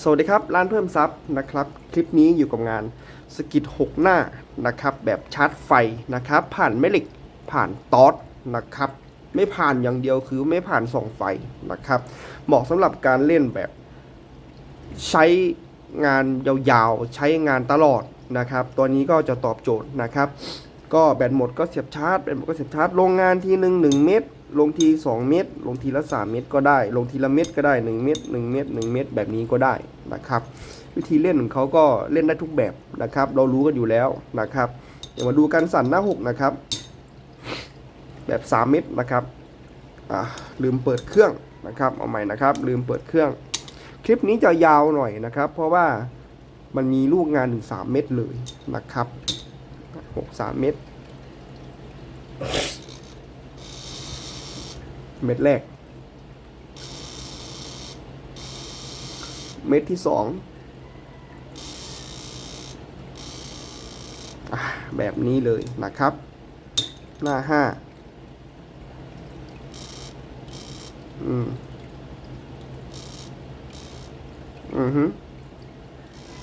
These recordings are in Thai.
สวัสดีครับ ร้านเพิ่มซับนะครับ คลิปนี้อยู่กับงานสกิด6 หน้านะครับ แบบชาร์จไฟนะครับ ผ่านแม่เหล็กผ่านตอสนะครับ ไม่ผ่านอย่างเดียวคือไม่ผ่านส่องไฟนะครับ เหมาะสำหรับการเล่นแบบใช้งานยาวๆ ใช้งานตลอดนะครับ ตัวนี้ก็จะตอบโจทย์นะครับ ก็แบตหมดก็เสียบชาร์จแบตหมดก็เสียบชาร์จโรงงานทีหนึ่งหนึ่งเมตร ลงที 2 เมตรลงทีละ 3 เมตรก็ได้ ลงทีละเม็ดก็ได้ 1 เมตร1เมตร1เมตรแบบนี้ก็ได้นะครับ วิธีเล่นของเขาก็เล่นได้ทุกแบบนะครับ เรารู้กันอยู่แล้วนะครับ เดี๋ยวมาดูการสั่นหน้าหกนะครับ แบบ 3 เมตรนะครับลืมเปิดเครื่องนะครับเอาใหม่นะครับ ลืมเปิดเครื่อง คลิปนี้จะยาวหน่อยนะครับ เพราะว่ามันมีลูกงานถึง3เม็ดเลยนะครับ6 3เม็ด เม็ดแรก เม็ดที่สองแบบนี้เลยนะครับ หน้าห้าอืมอือฮึ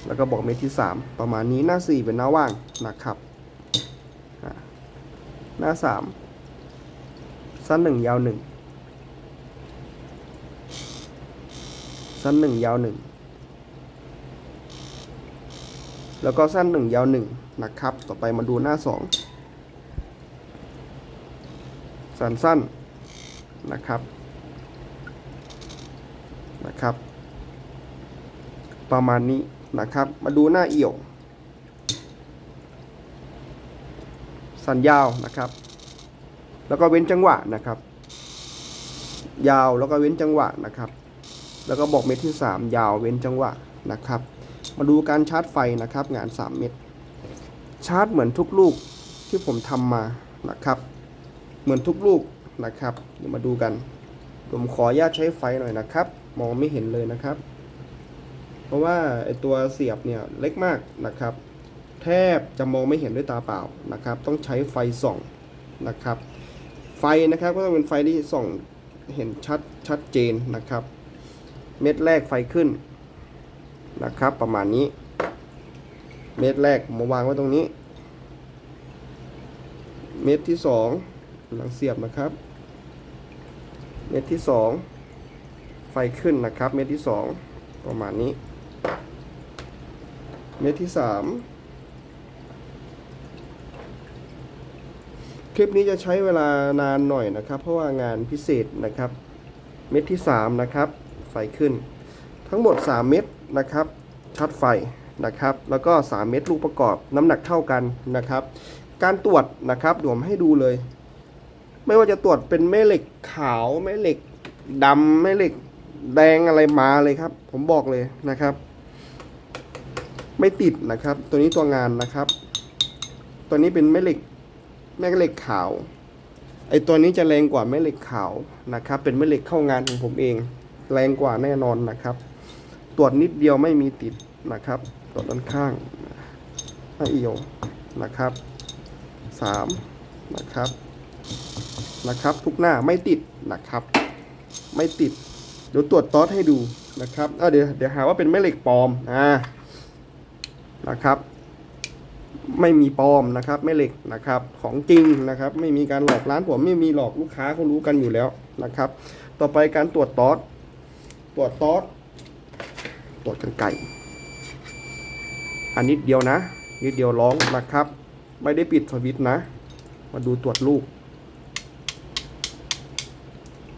แล้วก็บอกเม็ดที่สามประมาณนี้หน้าสี่เป็นหน้าว่างนะครับ หน้าสามสั้นหนึ่งยาวหนึ่ง สั้นหนึ่งยาวหนึ่งแล้วก็สั้นหนึ่งยาวหนึ่งนะครับ ต่อไปมาดูหน้าสองสั้นสั้นนะครับนะครับ ประมาณนี้นะครับ มาดูหน้าเอี่ยว สั้นยาวนะครับ แล้วก็เว้นจังหวะนะครับ ยาวแล้วก็เว้นจังหวะนะครับ แล้วก็บอกเม็ดที่ 3 ยาวเว้นจังหวะนะครับ มาดูการชาร์จไฟนะครับ งาน 3 เม็ดชาร์จเหมือนทุกลูกที่ผมทำมานะครับ เหมือนทุกลูกนะครับ เดี๋ยวมาดูกัน ผมขออนุญาตใช้ไฟหน่อยนะครับ มองไม่เห็นเลยนะครับ เพราะว่าไอตัวเสียบเนี่ยเล็กมากนะครับ แทบจะมองไม่เห็นด้วยตาเปล่านะครับ ต้องใช้ไฟส่องนะครับ ไฟนะครับก็ต้องเป็นไฟที่ส่องเห็นชัดชัดเจนนะครับ เม็ดแรกไฟขึ้นนะครับ ประมาณนี้ เม็ดแรกมาวางไว้ตรงนี้ เม็ดที่สองกำลังเสียบนะครับ เม็ดที่สองไฟขึ้นนะครับ เม็ดที่สองประมาณนี้ เม็ดที่สามคลิปนี้จะใช้เวลานานหน่อยนะครับ เพราะว่างานพิเศษนะครับ เม็ดที่สามนะครับ ไฟขึ้น ทั้งหมด 3 เม็ดนะครับชัดไฟนะครับ แล้วก็ 3 เม็ดลูกประกอบน้ำหนักเท่ากันนะครับ การตรวจนะครับเดี๋ยวผมให้ดูเลย ไม่ว่าจะตรวจเป็นแม่เหล็กขาวแม่เหล็กดำแม่เหล็กแดงอะไรมาเลยครับ ผมบอกเลยนะครับ ไม่ติดนะครับ ตัวนี้ตัวงานนะครับ ตัวนี้เป็นแม่เหล็กแม่เหล็กขาวไอตัวนี้จะแรงกว่าแม่เหล็กขาวนะครับ เป็นแม่เหล็กเข้างานของผมเอง แรงกว่าแน่นอนนะครับ ตรวจนิดเดียวไม่มีติดนะครับ ตรวจด้านข้างหน้าเอียวนะครับสามนะครับนะครับ ทุกหน้าไม่ติดนะครับ ไม่ติด เดี๋ยวตรวจตอสให้ดูนะครับเเดี๋ยวเดี๋ยวหาว่าเป็นแม่เหล็กปลอมอ่านะครับ ไม่มีปลอมนะครับแม่เหล็กนะครับ ของจริงนะครับ ไม่มีการหลอกร้านผมไม่มีหลอกลูกค้าเขารู้กันอยู่แล้วนะครับ ต่อไปการตรวจตอส ตรวจตอสตรวจกันไก่ อันนิดเดียวนะ นิดเดียวร้องนะครับ ไม่ได้ปิดสวิตช์นะ มาดูตรวจลูก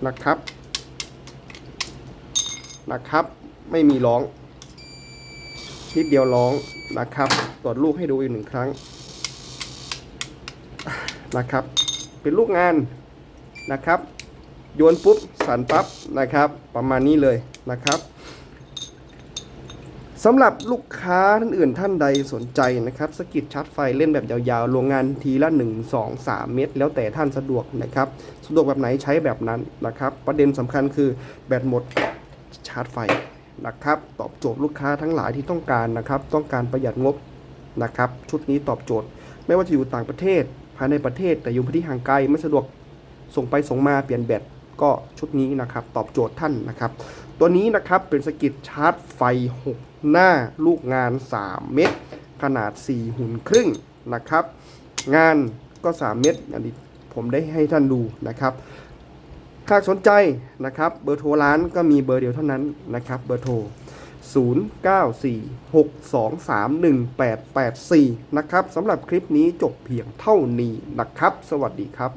นะครับ นะครับ ไม่มีร้อง นิดเดียวร้องนะครับ ตรวจลูกให้ดูอีกหนึ่งครั้ง นะครับ เป็นลูกงานนะครับ โยนปุ๊บสั่นปั๊บนะครับ ประมาณนี้เลยนะครับสำหรับลูกค้าท่านอื่นท่านใดสนใจนะครับสกิดชาร์จไฟเล่นแบบยาวๆ โรงงานทีละ 1 2 3 เมตรแล้วแต่ท่านสะดวกนะครับ สะดวกแบบไหนใช้แบบนั้นนะครับ ประเด็นสำคัญคือแบตหมดชาร์จไฟนะครับ ตอบโจทย์ลูกค้าทั้งหลายที่ต้องการนะครับ ต้องการประหยัดงบนะครับ ชุดนี้ตอบโจทย์ ไม่ว่าจะอยู่ต่างประเทศภายในประเทศแต่อยู่พื้นที่ห่างไกลไม่สะดวกส่งไปส่งมาเปลี่ยนแบต ก็ชุดนี้นะครับตอบโจทย์ท่านนะครับ ตัวนี้นะครับเป็นสกิดชาร์จไฟ 6 หน้าลูกงาน 3 เม็ดขนาด 4 หุ่นครึ่งนะครับ งานก็ 3 เม็ดอันนี้ผมได้ให้ท่านดูนะครับถ้าสนใจนะครับเบอร์โทรร้านก็มีเบอร์เดียวเท่านั้นนะครับเบอร์โทร 0946231884 นะครับสำหรับคลิปนี้จบเพียงเท่านี้นะครับ สวัสดีครับ